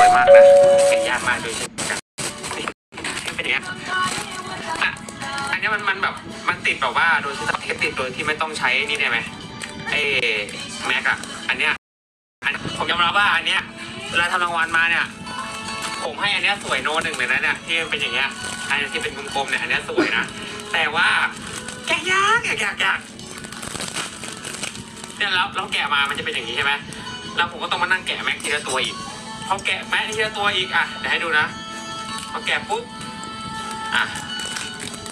วยมากนะแกะยากมากโดยเช่นกันนี่เป็นอย่างเงี้ยอะอันเนี้ยมันมันแบบมันติดแบบว่าโดยที่เทปติดโดยที่ไม่ต้องใช้นี่ได้ไหมไอ้แม็กอะอันเนี้ยอันผมยอมรับว่าอันเนี้ยเวลาทำรางวัลมาเนี่ย ผมให้อันเนี้ยสวยโน้ตหนึ่งเลยนะเนี่ยที่มันเป็นอย่างเงี้ยอันที่เป็นกลมๆเนี่ยอันเนี้ยสวยนะแต่ว่าแกะยากยากยากยากเนี่ยแล้วเราแกะมามันจะเป็นอย่างนี้ใช่ไหมแล้วผมก็ต้องมานั่งแกะแม็กทีละตัวอีก พอแกะแม็กทีละตัวอีกอะเดี๋ยวให้ดูนะพอแกะปุ๊บอะ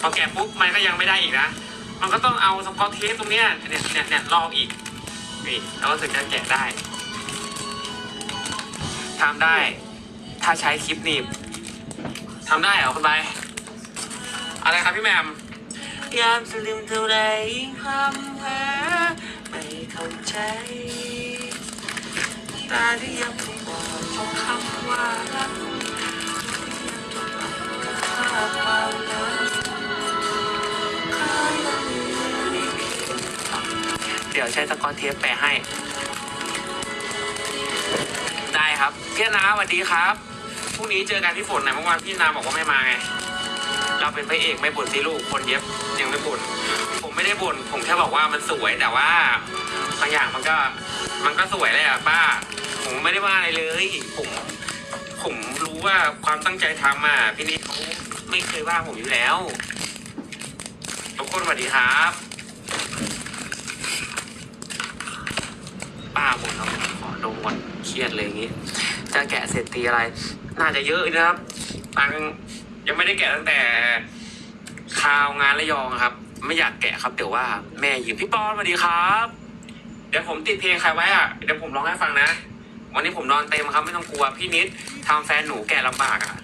พอแกะปุ๊บมันก็ยังไม่ได้อีกนะมันก็ต้องเอาสกอตเทปตรงเนี้ยเนี่ยเนี่ยเนี่ยลอกอีกนี่แล้วก็ถึงจะแกะได้ทำได้ ถ้าใช้คลิปหนีบทำได้เหรอคุณใบอะไรครับพี่แมมยามสลืมเท่าไรคำแพ้ไม่เข้าใจ ตาที่ยังไม่บอกเพราคำว่ารักยังจดฝังกับภาพความรักข้ายังมีเดี๋ยวใช้ตะกอนเทปแปะให้ ได้ครับพี่นาสวัสดีครับพรุ่งนี้เจอกันที่ฝนนะเมื่อวานพี่นาบอกว่าไม่มาไงเราเป็นพระเอกไม่บ่นสิลูกคนเย็บยังไม่บ่นผมไม่ได้บ่นผมแค่บอกว่ามันสวยแต่ว่า บางอย่างมันก็ มันก็สวยเลยอะป้า ผมไม่ได้ว่าอะไรเลยผมผมรู้ว่าความตั้งใจทำอะพี่นิดเขาไม่เคยว่าผมอยู่แล้วทุกคนสวัสดีครับ ป้าบ่นแล้วขอดมก่อนเครียดเลยอย่างงี้ จะแกะเสร็จตีอะไร น่าจะเยอะนะครับตังยังไม่ได้แกะตั้งแต่คราวงานระยองครับ ไม่อยากแกะครับเดี๋ยวว่าแม่ยืมพี่ปอนสวัสดีครับ ดี๋ยวผมติดเพลงใครไว้อะ เดี๋ยวผมร้องให้ฟังนะ วันนี้ผมนอนเต็มครับไม่ต้องกลัวพี่นิดทำแฟนหนูแกะลำบากอะ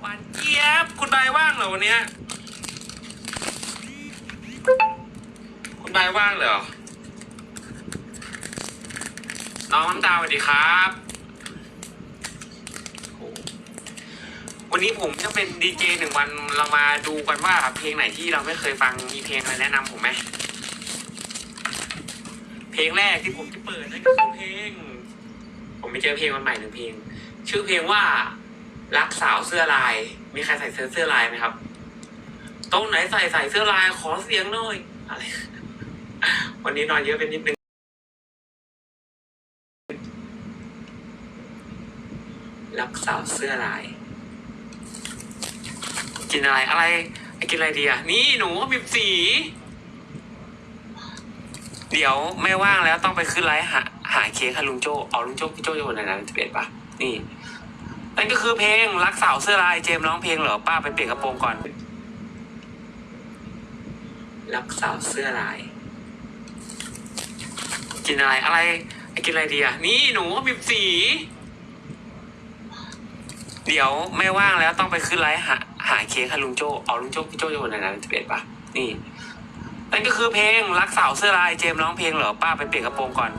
หวานเจี๊ยบคุณใบว่างเหรอวันเนี้ยคุณใบว่างเหรอ น้องน้ำตาสวัสดีครับ วันนี้ผมจะเป็นดีเจหนึ่งวันเรามาดูกันว่าเพลงไหนที่เราไม่เคยฟังมีเพลงอะไรแนะนำผมไหม ลงแรกที่ผมจะเปิดนั่นก็คือเพลง ผมไปเจอเพลงวันใหม่หนึ่งเพลง ชื่อเพลงว่ารักสาวเสื้อลาย มีใครใส่เสื้อเสื้อลายไหมครับตรงไหนใส่ใส่เสื้อลายขอเสียงหน่อยอะไรวันนี้นอนเยอะเป็นนิดนึงรักสาวเสื้อลาย กินอะไรอะไร กินอะไรดีอะ นี่หนูบิบสี เดี๋ยวไม่ว่างแล้วต้องไปขึ้นไลฟ์หาหาเค้กค่ะลุงโจเอาลุงโจพี่โจอยู่ไหนนะจะเปลี่ยนปะนี่นั่นก็คือเพลงรักสาวเสื้อลายเจมร้องเพลงเหรอป้าไปเปลี่ยนกระโปรงก่อน รักสาวเสื้อลาย กินอะไรอะไรกินอะไรดีอะนี่หนูบิบสีเดี๋ยวไม่ว่างแล้วต้องไปขึ้นไลฟ์หาหาเค้กค่ะลุงโจเอาลุงโจพี่โจอยู่ไหนนะจะเปลี่ยนปะนี่ นั่นก็คือเพลงรักสาวเสื้อลายเจมส์ร้องเพลงเหรอป้าไปเปลี่ยนกระโปรงก่อน